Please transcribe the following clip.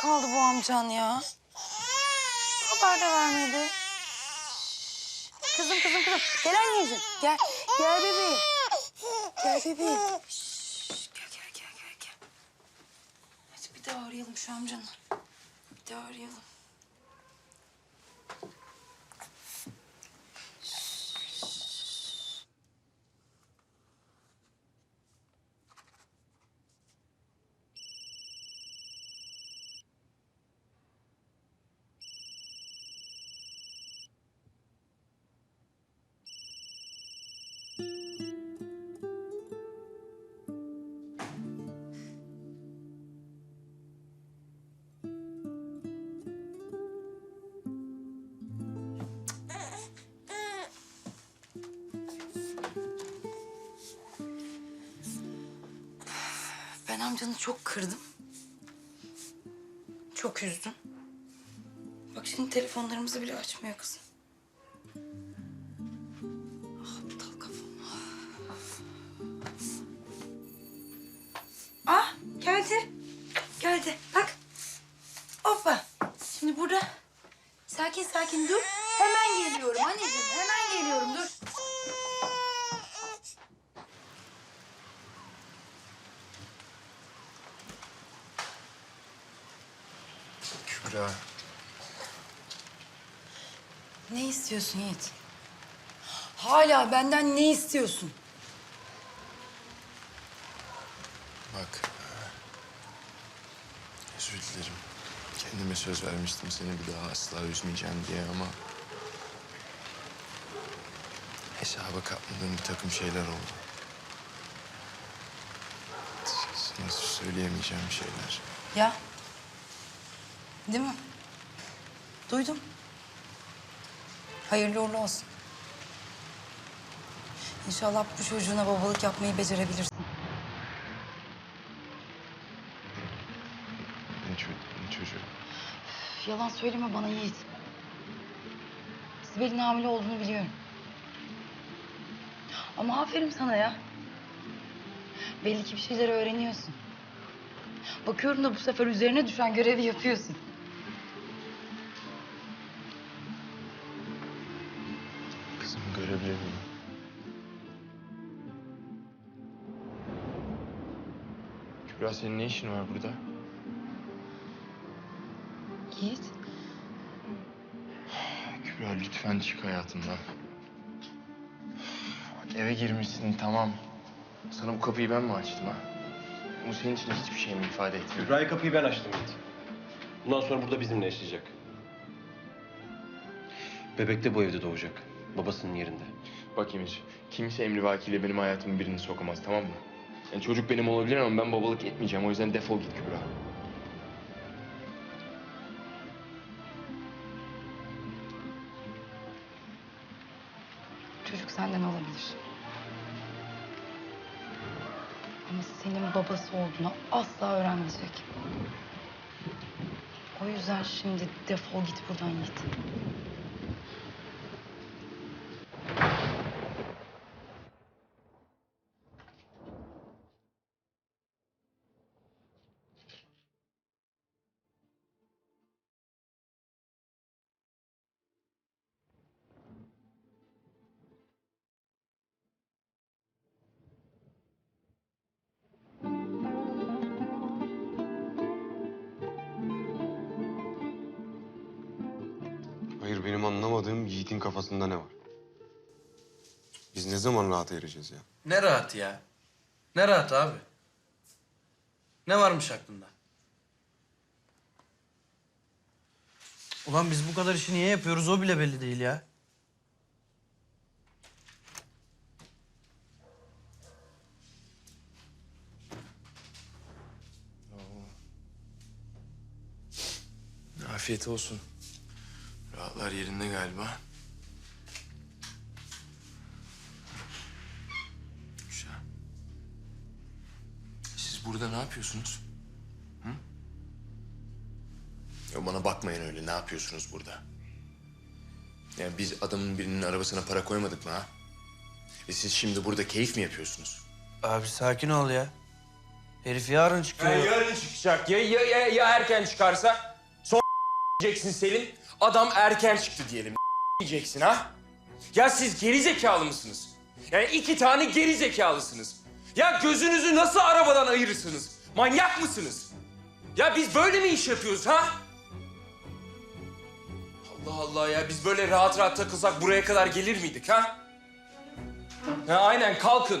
kaldı bu amcan ya? Haber de vermedi. Kızım kızım kızım. Gel anneciğim. Gel. Gel bebeğim. Gel bebeğim. Şşş. Gel gel gel gel gel. Hadi bir daha arayalım şu amcanı. Bir daha arayalım. Ben amcanı çok kırdım. Çok üzdüm. Bak şimdi telefonlarımızı bile açmıyor kızım. Ah aptal kafam. Ah geldi. Geldi bak. Hoppa. Şimdi burada. Sakin sakin dur. Hemen geliyorum anneciğim. Hemen geliyorum dur. Kübra. Ne istiyorsun Yiğit? Hala benden ne istiyorsun? Bak. Özür dilerim. Kendime söz vermiştim seni bir daha asla üzmeyeceğim diye ama... Hesaba katmadığım bir takım şeyler oldu. Sana söyleyemeyeceğim şeyler. Ya. Değil mi? Duydum. Hayırlı uğurlu olsun. İnşallah bu çocuğuna babalık yapmayı becerebilirsin. Ne, ço ne çocuğu? Yalan söyleme bana Yiğit. Sibel'in hamile olduğunu biliyorum. Ama aferin sana ya. Belli ki bir şeyler öğreniyorsun. Bakıyorum da bu sefer üzerine düşen görevi yapıyorsun. Görebilir miyim? Kübra senin ne işin var burada? Yiğit. Kübra lütfen çık hayatımdan. Eve girmişsin tamam. Sana bu kapıyı ben mi açtım ha? Bu senin için hiçbir şey mi ifade etmiyor? Kübra'ya kapıyı ben açtım Yiğit. Bundan sonra burada bizimle yaşayacak. Bebek de bu evde doğacak. Babasının yerinde. Bak Emir, kimse emrivakiyle benim hayatımın birini sokamaz tamam mı? Yani çocuk benim olabilir ama ben babalık etmeyeceğim. O yüzden defol git Kübra. Çocuk senden olabilir. Ama senin babası olduğunu asla öğrenmeyecek. O yüzden şimdi defol git buradan Yiğit. Hayır benim anlamadığım Yiğit'in kafasında ne var? Biz ne zaman rahat ereceğiz ya? Ne rahat ya. Ne rahat abi. Ne varmış aklında? Ulan biz bu kadar işi niye yapıyoruz o bile belli değil ya. Afiyet olsun. Rahatlar yerinde galiba. Güzel. Siz burada ne yapıyorsunuz? Hı? Ya bana bakmayın öyle. Ne yapıyorsunuz burada? Ya biz adamın birinin arabasına para koymadık mı ha? E siz şimdi burada keyif mi yapıyorsunuz? Abi sakin ol ya. Herif yarın çıkıyor. Ya yarın çıkacak. Ya, ya, ya, ya erken çıkarsa? Diyeceksin Selim. Adam erken çıktı diyelim. diyeceksin ha? Ya siz geri zekalı mısınız? Yani iki tane geri zekalısınız. Ya gözünüzü nasıl arabadan ayırırsınız? Manyak mısınız? Ya biz böyle mi iş yapıyoruz ha? Allah Allah ya biz böyle rahat rahat takılsak buraya kadar gelir miydik ha? Ha aynen kalkın.